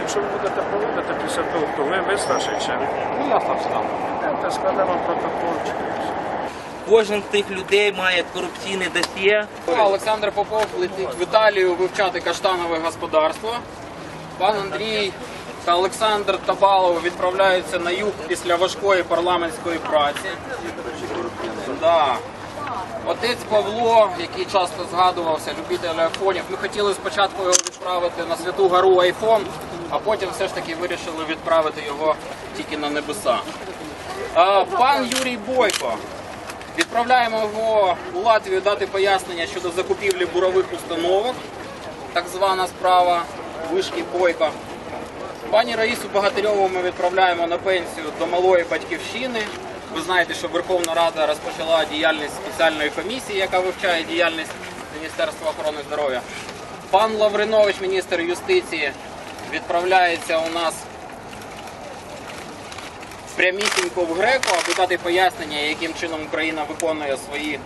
Якщо ви будете проводити підсадовку, ви визначите. Ну, я там. Йдемте, складемо протокольчик. Кожен з тих людей має корупційне досьє. Олександр Попов летить в Італію вивчати каштанове господарство. Пан Андрій та Олександр Табалов відправляються на юг після важкої парламентської праці. Да. Отець Павло, який часто згадувався, любитель айфонів. Ми хотіли спочатку його відправити на святу гору айфон, а потім все ж таки вирішили відправити його тільки на небеса. Пан Юрій Бойко. Відправляємо його у Латвію дати пояснення щодо закупівлі бурових установок, так звана справа вишки Бойко. Пані Раїсу Богатирьову ми відправляємо на пенсію до малої батьківщини. Ви знаєте, що Верховна Рада розпочала діяльність спеціальної комісії, яка вивчає діяльність Міністерства охорони здоров'я. Пан Лавринович, міністр юстиції, відправляється у нас прямісінько в Греко, аби дати пояснення, яким чином Україна виконує свої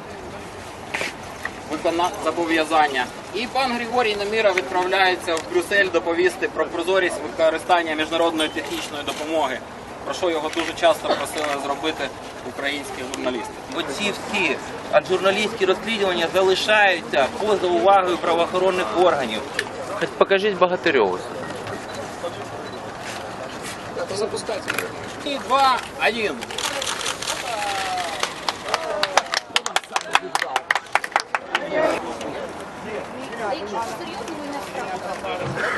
викона... зобов'язання. І пан Григорій Наміра відправляється в Брюссель доповісти про прозорість використання міжнародної технічної допомоги, про що його дуже часто просили зробити українські журналісти. Бо ці всі журналістські розслідування залишаються поза увагою правоохоронних органів. Хоч покажіть Богатирьову. Запускайте. І два, один. Серйозно, ви не